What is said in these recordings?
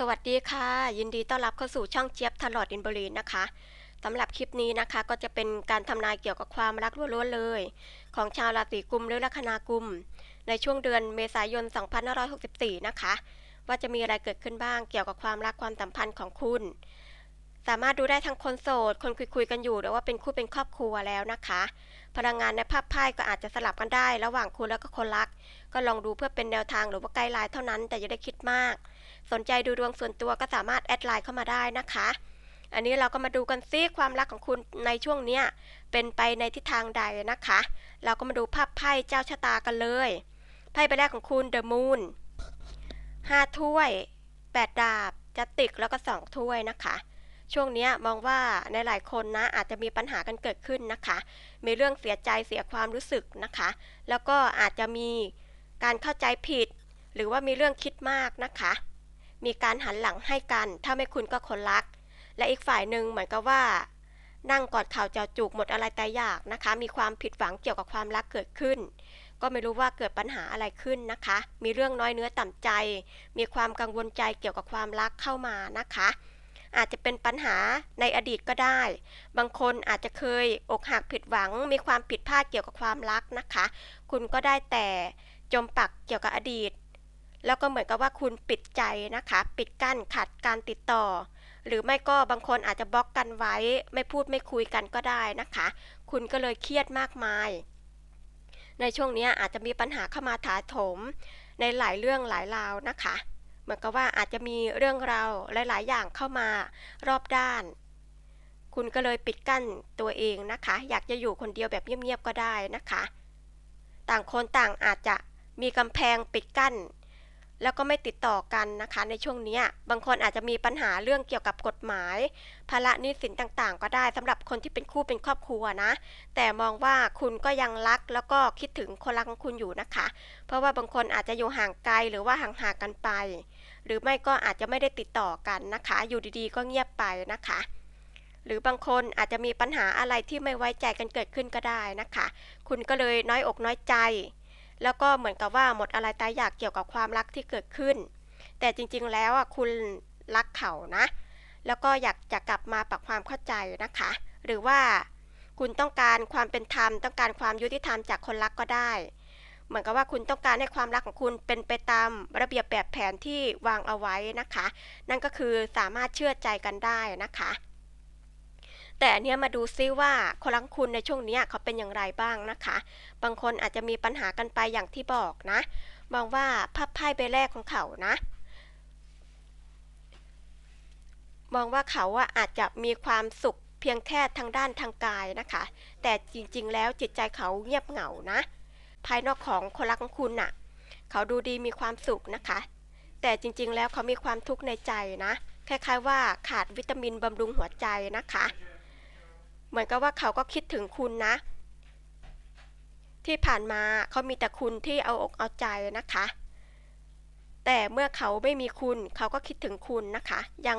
สวัสดีค่ะ ยินดีต้อนรับเข้าสู่ช่องเจี๊ยบตลอดอินบรีนะคะสำหรับคลิปนี้นะคะก็จะเป็นการทำนายเกี่ยวกับความรักล้วนๆเลย ของชาวราศีกุมหรือลัคนากุม ในช่วงเดือนเมษายน 2564 นะคะ ว่าจะมีอะไรเกิดขึ้นบ้างเกี่ยวกับความรักความสัมพันธ์ของคุณ สามารถดูได้ทั้งคนโสด คนคุยๆกันอยู่หรือว่าเป็นคู่เป็นครอบครัวแล้วนะคะ พลังงานในภาพไพ่ก็อาจจะสลับกันได้ ระหว่างคุณแล้วก็คนรัก ก็ลองดูเพื่อเป็นแนวทางหรือว่าไกด์ไลน์เท่านั้น แต่อย่าได้คิดมาก สนใจดูดวงส่วนตัวก็สามารถแอดไลน์เข้ามาได้นะคะ อันนี้เราก็มาดูกันซิความรักของคุณในช่วงเนี้ยเป็นไปในทิศทางใดนะคะ เราก็มาดูภาพไพ่เจ้าชะตากันเลยไพ่ใบแรกของคุณเดอะมูนห้าถ้วยแปดดาบจัตติกแล้วก็สองถ้วยนะคะช่วงเนี้ยมองว่าในหลายคนนะอาจจะมีปัญหากันเกิดขึ้นนะคะ มีเรื่องเสียใจเสียความรู้สึกนะคะ แล้วก็อาจจะมีการเข้าใจผิด หรือว่ามีเรื่องคิดมากนะคะ มีการหันหลังให้กัน ถ้าไม่คุณก็คนรัก และอีกฝ่ายหนึ่งเหมือนกับว่า นั่งกอดเข่าเจ้าจูกหมดอะไรแต่อยากนะคะ มีความผิดหวังเกี่ยวกับความรักเกิดขึ้น ก็ไม่รู้ว่าเกิดปัญหาอะไรขึ้นนะคะ มีเรื่องน้อยเนื้อต่ำใจ มีความกังวลใจเกี่ยวกับความรักเข้ามานะคะอาจจะเป็นปัญหาในอดีตก็ได้ บางคนอาจจะเคยอกหักผิดหวัง มีความผิดพลาดเกี่ยวกับความรักนะคะ คุณก็ได้แต่จมปักเกี่ยวกับอดีต แล้วก็เหมือนกับว่าคุณปิดใจนะคะ ปิดกั้นขัดการติดต่อ หรือไม่ก็บางคนอาจจะบล็อกกันไว้ ไม่พูดไม่คุยกันก็ได้นะคะ คุณก็เลยเครียดมากมาย ในช่วงนี้อาจจะมีปัญหาเข้ามาถาโถม ในหลายเรื่องหลายราวนะคะ เหมือนกับว่าอาจจะมีเรื่องราวหลาย ๆ อย่างเข้ามารอบด้านคุณก็เลยปิดกั้นตัวเองนะคะ อยากจะอยู่คนเดียวแบบเงียบๆก็ได้นะคะ ต่างคนต่างอาจจะมีกำแพงปิดกั้น แล้วก็ไม่ติดต่อกันนะคะ ในช่วงนี้บางคนอาจจะมีปัญหาเรื่องเกี่ยวกับกฎหมาย ภาระหนี้สินต่างๆ ก็ได้สำหรับคนที่เป็นคู่เป็นครอบครัวนะ แต่มองว่าคุณก็ยังรักแล้วก็คิดถึงคนรักของคุณอยู่นะคะ เพราะว่าบางคนอาจจะอยู่ห่างไกลหรือว่าห่างๆกันไป หรือไม่ก็อาจจะไม่ได้ติดต่อกันนะคะ อยู่ดีๆ ก็เงียบไปนะคะหรือบางคนอาจจะมีปัญหาอะไรที่ไม่ไว้ใจกันเกิดขึ้นก็ได้นะคะ คุณก็เลยน้อยอกน้อยใจ แล้วก็เหมือนกับว่าหมดอะไรตายอยากเกี่ยวกับความรักที่เกิดขึ้น แต่จริงๆแล้วอะคุณรักเขานะ แล้วก็อยากจะกลับมาปรับความเข้าใจนะคะ หรือว่าคุณต้องการความเป็นธรรม ต้องการความยุติธรรมจากคนรักก็ได้ เหมือนกับว่าคุณต้องการให้ความรักของคุณเป็นไปตามระเบียบแบบแผนที่วางเอาไว้นะคะ นั่นก็คือสามารถเชื่อใจกันได้นะคะ แต่อันเนี้ยมาดูซิว่าคนรักคุณในช่วงนี้เขาเป็นอย่างไรบ้างนะคะ บางคนอาจจะมีปัญหากันไปอย่างที่บอกนะ มองว่าภาพไพ่ใบแรกของเขานะ มองว่าเขาอะอาจจะมีความสุขเพียงแค่ทางด้านทางกายนะคะ แต่จริงๆ แล้วจิตใจเขาเงียบเหงานะ ภายนอกของคนรักของคุณน่ะ เขาดูดีมีความสุขนะคะ แต่จริงๆ แล้วเขามีความทุกข์ในใจนะคล้ายๆว่าขาดวิตามินบำรุงหัวใจนะคะ เหมือนกับว่าเขาก็คิดถึงคุณนะ ที่ผ่านมาเขามีแต่คุณที่เอาอกเอาใจนะคะ แต่เมื่อเขาไม่มีคุณ เขาก็คิดถึงคุณนะคะ ยัง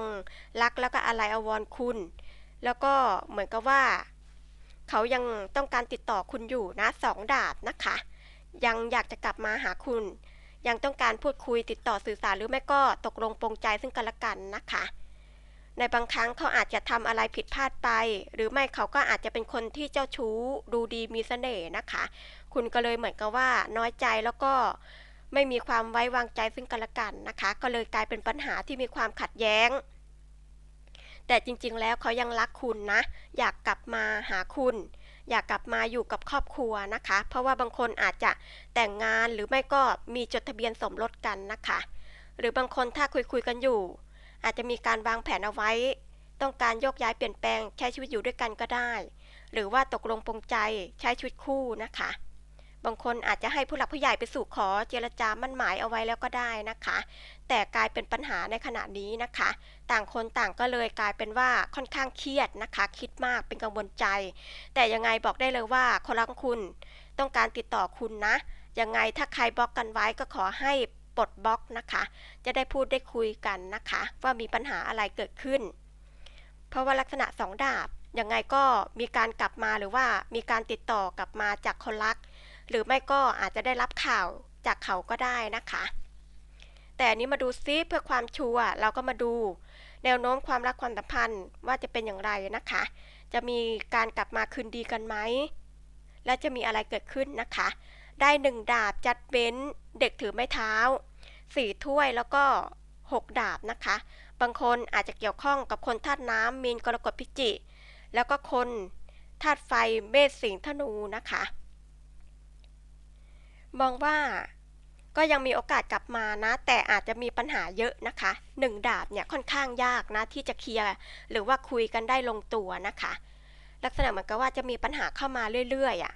รักแล้วก็อะไรอาวรคุณ แล้วก็เหมือนกับว่า เขายังต้องการติดต่อคุณอยู่นะสองดาบนะคะ ยังอยากจะกลับมาหาคุณ ยังต้องการพูดคุยติดต่อสื่อสารหรือไม่ก็ตกลงปรงใจซึ่งกันและกันนะคะ ในบางครั้งเขาอาจจะทำอะไรผิดพลาดไป หรือไม่เขาก็อาจจะเป็นคนที่เจ้าชู้ ดูดีมีเสน่ห์นะคะ คุณก็เลยเหมือนกับว่าน้อยใจแล้วก็ไม่มีความไว้วางใจซึ่งกันและกันนะคะ ก็เลยกลายเป็นปัญหาที่มีความขัดแย้ง แต่จริงๆแล้วเขายังรักคุณนะ อยากกลับมาหาคุณ อยากกลับมาอยู่กับครอบครัวนะคะ เพราะว่าบางคนอาจจะแต่งงานหรือไม่ก็มีจดทะเบียนสมรสกันนะคะ หรือบางคนถ้าคุยคุยๆกันอยู่ อาจจะมีการวางแผนเอาไว้ ต้องการโยกย้ายเปลี่ยนแปลงใช้ชีวิตอยู่ด้วยกันก็ได้ หรือว่าตกลงปรงใจใช้ชีวิตคู่นะคะ บางคนอาจจะให้ผู้หลักผู้ใหญ่ไปสู่ขอเจรจามั่นหมายเอาไว้แล้วก็ได้นะคะ แต่กลายเป็นปัญหาในขณะนี้นะคะ ต่างคนต่างก็เลยกลายเป็นว่าค่อนข้างเครียดนะคะ คิดมากเป็นกังวลใจ แต่ยังไงบอกได้เลยว่าคนรักคุณ ต้องการติดต่อคุณนะยังไงถ้าใครบล็อกกันไว้ก็ขอให้ ปลดบล็อกนะคะ จะได้พูดได้คุยกันนะคะ ว่ามีปัญหาอะไรเกิดขึ้น เพราะว่าลักษณะสองดาบยังไงก็มีการกลับมาหรือว่ามีการติดต่อกลับมาจากคนรัก หรือไม่ก็อาจจะได้รับข่าวจากเขาก็ได้นะคะ แต่อันนี้มาดูซิเพื่อความชัวร์เราก็มาดู แนวโน้มความรักความสัมพันธ์ว่าจะเป็นอย่างไรนะคะ จะมีการกลับมาคืนดีกันไหมและจะมีอะไรเกิดขึ้นนะคะ ได้หนึ่งดาบจัดเบนเด็กถือไม้เท้าสี่ถ้วยแล้วก็หกดาบนะคะ บางคนอาจจะเกี่ยวข้องกับคนธาตุน้ำมีนกรกฎพิจิ แล้วก็คนธาตุไฟเมษสิงธนูนะคะ มองว่าก็ยังมีโอกาสกลับมานะ แต่อาจจะมีปัญหาเยอะนะคะหนึ่งดาบเนี่ยค่อนข้างยากนะที่จะเคลียร์หรือว่าคุยกันได้ลงตัวนะคะ ลักษณะเหมือนกับว่าจะมีปัญหาเข้ามาเรื่อยๆอะ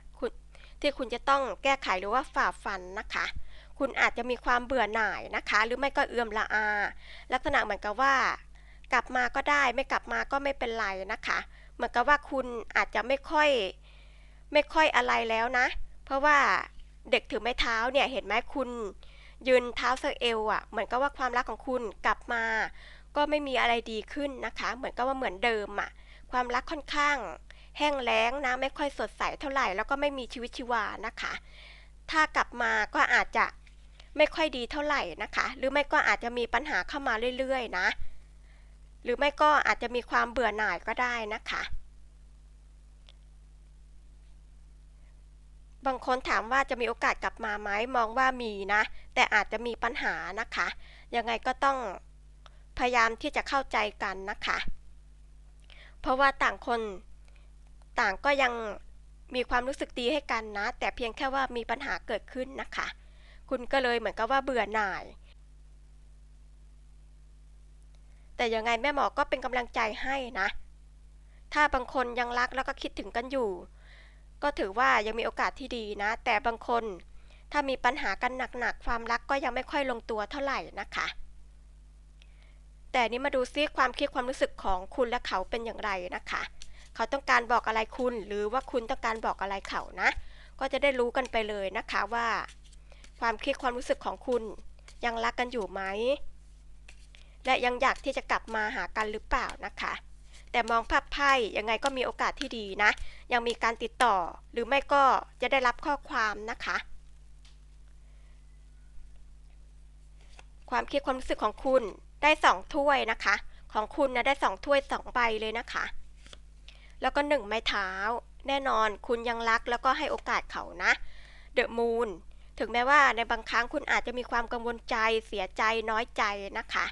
ที่คุณจะต้องแก้ไขหรือว่าฝ่าฟันนะคะ คุณอาจจะมีความเบื่อหน่ายนะคะ หรือไม่ก็เอื่อมละอา ลักษณะเหมือนกับว่า กลับมาก็ได้ไม่กลับมาก็ไม่เป็นไรนะคะ เหมือนกับว่าคุณอาจจะไม่ค่อยไม่ค่อยอะไรแล้วนะ เพราะว่าเด็กถือไม้เท้าเนี่ยเห็นไหมคุณยืนเท้าเซอร์เอลอะเหมือนกับว่าความรักของคุณกลับมา ก็ไม่มีอะไรดีขึ้นนะคะ เหมือนกับว่าเหมือนเดิมอะความรักค่อนข้าง แห้งแล้งนะไม่ค่อยสดใสเท่าไหร่แล้วก็ไม่มีชีวิตชีวานะคะ ถ้ากลับมาก็อาจจะไม่ค่อยดีเท่าไหร่นะคะ หรือไม่ก็อาจจะมีปัญหาเข้ามาเรื่อยๆนะ หรือไม่ก็อาจจะมีความเบื่อหน่ายก็ได้นะคะ บางคนถามว่าจะมีโอกาสกลับมาไหมมองว่ามีนะ แต่อาจจะมีปัญหานะคะ ยังไงก็ต้องพยายามที่จะเข้าใจกันนะคะ เพราะว่าต่างคน ต่างก็ยังมีความรู้สึกดีให้กันนะ แต่เพียงแค่ว่ามีปัญหาเกิดขึ้นนะคะ คุณก็เลยเหมือนกับว่าเบื่อหน่าย แต่ยังไงแม่หมอก็เป็นกำลังใจให้นะ ถ้าบางคนยังรักแล้วก็คิดถึงกันอยู่ ก็ถือว่ายังมีโอกาสที่ดีนะ แต่บางคนถ้ามีปัญหากันหนักๆ ความรักก็ยังไม่ค่อยลงตัวเท่าไหร่นะคะ แต่นี้มาดูซิความคิดความรู้สึกของคุณและเขาเป็นอย่างไรนะคะ เขาต้องการบอกอะไรคุณ หรือว่าคุณต้องการบอกอะไรเขานะ ก็จะได้รู้กันไปเลยนะคะว่า ความคิดความรู้สึกของคุณยังรักกันอยู่ไหม และยังอยากที่จะกลับมาหากันหรือเปล่านะคะ แต่มองภาพไพ่ยังไงก็มีโอกาสที่ดีนะ ยังมีการติดต่อ หรือไม่ก็จะได้รับข้อความนะคะ ความคิดความรู้สึกของคุณได้สองถ้วยนะคะ ของคุณนะได้สองถ้วยสองใบเลยนะคะ แล้วก็หนึ่งไม้เท้า แน่นอนคุณยังรักแล้วก็ให้โอกาสเขานะเดอะมูนถึงแม้ว่าในบางครั้งคุณอาจจะมีความกังวลใจเสียใจน้อยใจนะคะ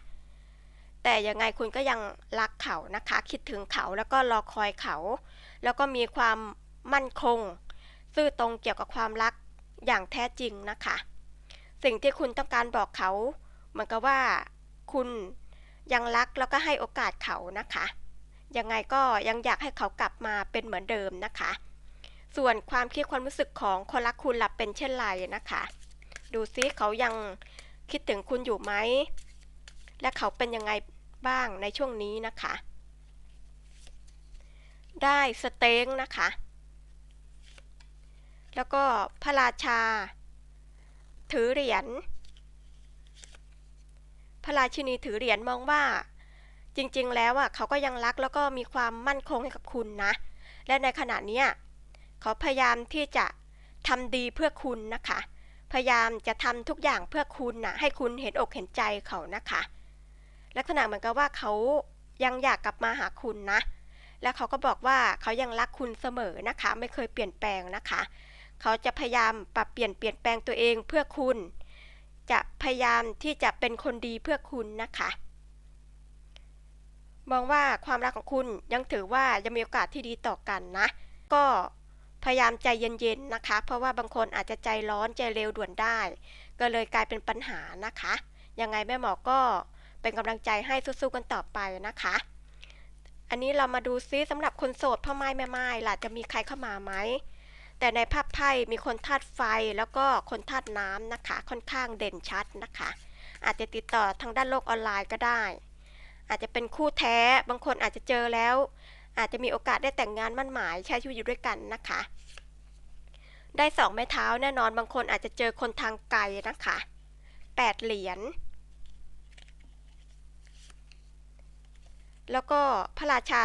แต่ยังไงคุณก็ยังรักเขานะคะ คิดถึงเขาแล้วก็รอคอยเขา แล้วก็มีความมั่นคง ซื่อตรงเกี่ยวกับความรักอย่างแท้จริงนะคะ สิ่งที่คุณต้องการบอกเขา เหมือนกับว่าคุณยังรักแล้วก็ให้โอกาสเขานะคะ ยังไงก็ยังอยากให้เขากลับมาเป็นเหมือนเดิมนะคะ ส่วนความคิดความรู้สึกของคนรักคุณลับเป็นเช่นไรนะคะ ดูซิเขายังคิดถึงคุณอยู่ไหม และเขาเป็นยังไงบ้างในช่วงนี้นะคะ ได้สเต็งนะคะ แล้วก็พระราชา ถือเหรียญพระราชินีถือเหรียญมองว่า จริงๆ แล้วอะเขาก็ยังรักแล้วก็มีความมั่นคงให้กับคุณนะ และในขณะนี้เขาพยายามที่จะทำดีเพื่อคุณนะคะ พยายามจะทำทุกอย่างเพื่อคุณนะให้คุณเห็นอกเห็นใจเขานะคะ ลักษณะเหมือนกับว่าเขายังอยากกลับมาหาคุณนะ และเขาก็บอกว่าเขายังรักคุณเสมอนะคะ ไม่เคยเปลี่ยนแปลงนะคะ เขาจะพยายามปรับเปลี่ยนเปลี่ยนแปลงตัวเองเพื่อคุณ จะพยายามที่จะเป็นคนดีเพื่อคุณนะคะ มองว่าความรักของคุณยังถือว่ายังมีโอกาสที่ดีต่อกันนะ ก็พยายามใจเย็นๆนะคะ เพราะว่าบางคนอาจจะใจร้อนใจเร็วด่วนได้ ก็เลยกลายเป็นปัญหานะคะ ยังไงแม่หมอก็เป็นกำลังใจให้สู้ๆกันต่อไปนะคะ อันนี้เรามาดูซิสำหรับคนโสดพ่อไม้แม่ไม้ล่ะจะมีใครเข้ามาไหมแต่ในภาพไพ่มีคนธาตุไฟแล้วก็คนธาตุน้ำนะคะ ค่อนข้างเด่นชัดนะคะ อาจจะติดต่อทางด้านโลกออนไลน์ก็ได้ อาจจะเป็นคู่แท้ บางคนอาจจะเจอแล้ว อาจจะมีโอกาสได้แต่งงานมั่นหมายใช้ชีวิตอยู่ด้วยกันนะคะ ได้สองไม้เท้าแน่นอนบางคนอาจจะเจอคนทางไกลนะคะแปดเหรียญแล้วก็พระราชา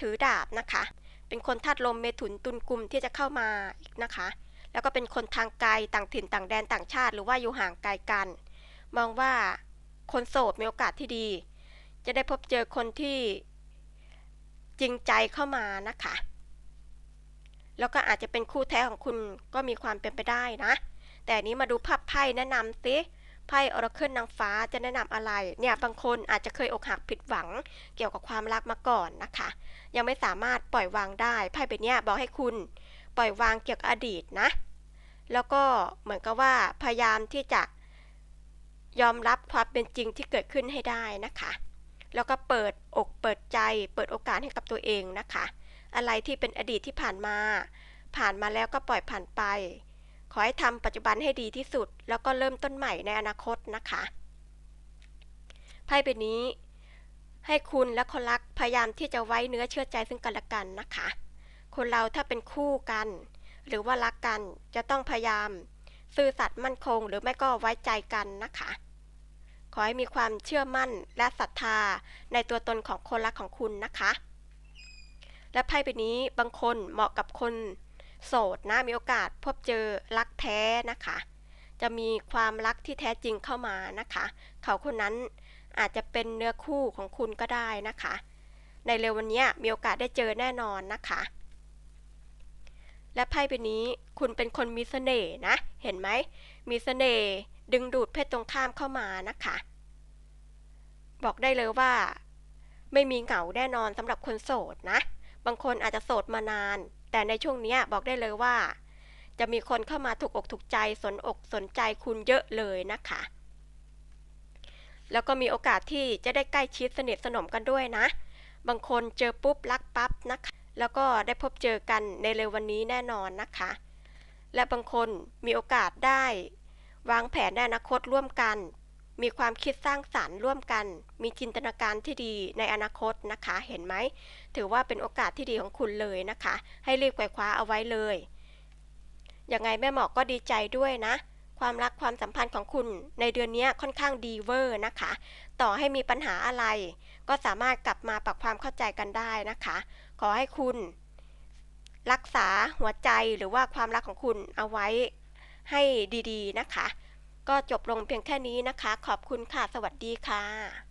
ถือดาบนะคะ เป็นคนธาตุลมเมถุนตุลกุมที่จะเข้ามาอีกนะคะ แล้วก็เป็นคนทางไกลต่างถิ่นต่างแดนต่างชาติ หรือว่าอยู่ห่างไกลกัน มองว่าคนโสดมีโอกาสที่ดี จะได้พบเจอคนที่จริงใจเข้ามานะคะ แล้วก็อาจจะเป็นคู่แท้ของคุณก็มีความเป็นไปได้นะ แต่นี้มาดูภาพไพ่แนะนำสิไพ่ออราเคิลนางฟ้าจะแนะนำอะไร เนี่ยบางคนอาจจะเคยอกหักผิดหวังเกี่ยวกับความรักมาก่อนนะคะ ยังไม่สามารถปล่อยวางได้ไพ่ใบนี้บอกให้คุณปล่อยวางเกี่ยวกับอดีตนะ แล้วก็เหมือนกับว่าพยายามที่จะยอมรับความเป็นจริงที่เกิดขึ้นให้ได้นะคะ แล้วก็เปิดอกเปิดใจ เปิดโอกาสให้กับตัวเองนะคะ อะไรที่เป็นอดีตที่ผ่านมา ผ่านมาแล้วก็ปล่อยผ่านไป ขอให้ทำปัจจุบันให้ดีที่สุด แล้วก็เริ่มต้นใหม่ในอนาคตนะคะไพ่ใบนี้ ให้คุณและคนรักพยายามที่จะไว้เนื้อเชื่อใจซึ่งกันและกันนะคะ คนเราถ้าเป็นคู่กัน หรือว่ารักกันจะต้องพยายาม ซื่อสัตย์มั่นคง หรือไม่ก็ไว้ใจกันนะคะ ขอให้มีความเชื่อมั่นและศรัทธาในตัวตนของคนรักของคุณนะคะ และไพ่ใบนี้บางคนเหมาะกับคนโสดนะมีโอกาสพบเจอรักแท้นะคะ จะมีความรักที่แท้จริงเข้ามานะคะ เขาคนนั้นอาจจะเป็นเนื้อคู่ของคุณก็ได้นะคะ ในเร็ววันนี้มีโอกาสได้เจอแน่นอนนะคะ และไพ่ใบนี้คุณเป็นคนมีเสน่ห์นะ เห็นไหม มีเสน่ห์ ดึงดูดเพศตรงข้ามเข้ามานะคะ บอกได้เลยว่า ไม่มีเหงาแน่นอนสำหรับคนโสดนะ บางคนอาจจะโสดมานาน แต่ในช่วงนี้บอกได้เลยว่า จะมีคนเข้ามาถูกอกถูกใจสนอกสนใจคุณเยอะเลยนะคะ แล้วก็มีโอกาสที่จะได้ใกล้ชิดสนิทสนมกันด้วยนะ บางคนเจอปุ๊บรักปั๊บนะคะ แล้วก็ได้พบเจอกันในเร็ววันนี้แน่นอนนะคะ และบางคนมีโอกาสได้ วางแผนในอนาคตร่วมกัน มีความคิดสร้างสรรค์ร่วมกัน มีจินตนาการที่ดีในอนาคตนะคะ เห็นไหม ถือว่าเป็นโอกาสที่ดีของคุณเลยนะคะ ให้รีบไขว่คว้าเอาไว้เลย ยังไงแม่หมอก็ดีใจด้วยนะ ความรักความสัมพันธ์ของคุณในเดือนนี้ค่อนข้างดีเวอร์นะคะ ต่อให้มีปัญหาอะไร ก็สามารถกลับมาปรับความเข้าใจกันได้นะคะ ขอให้คุณ รักษาหัวใจหรือว่าความรักของคุณเอาไว้ ให้ดีๆนะคะ ก็จบลงเพียงแค่นี้นะคะ ขอบคุณค่ะ สวัสดีค่ะ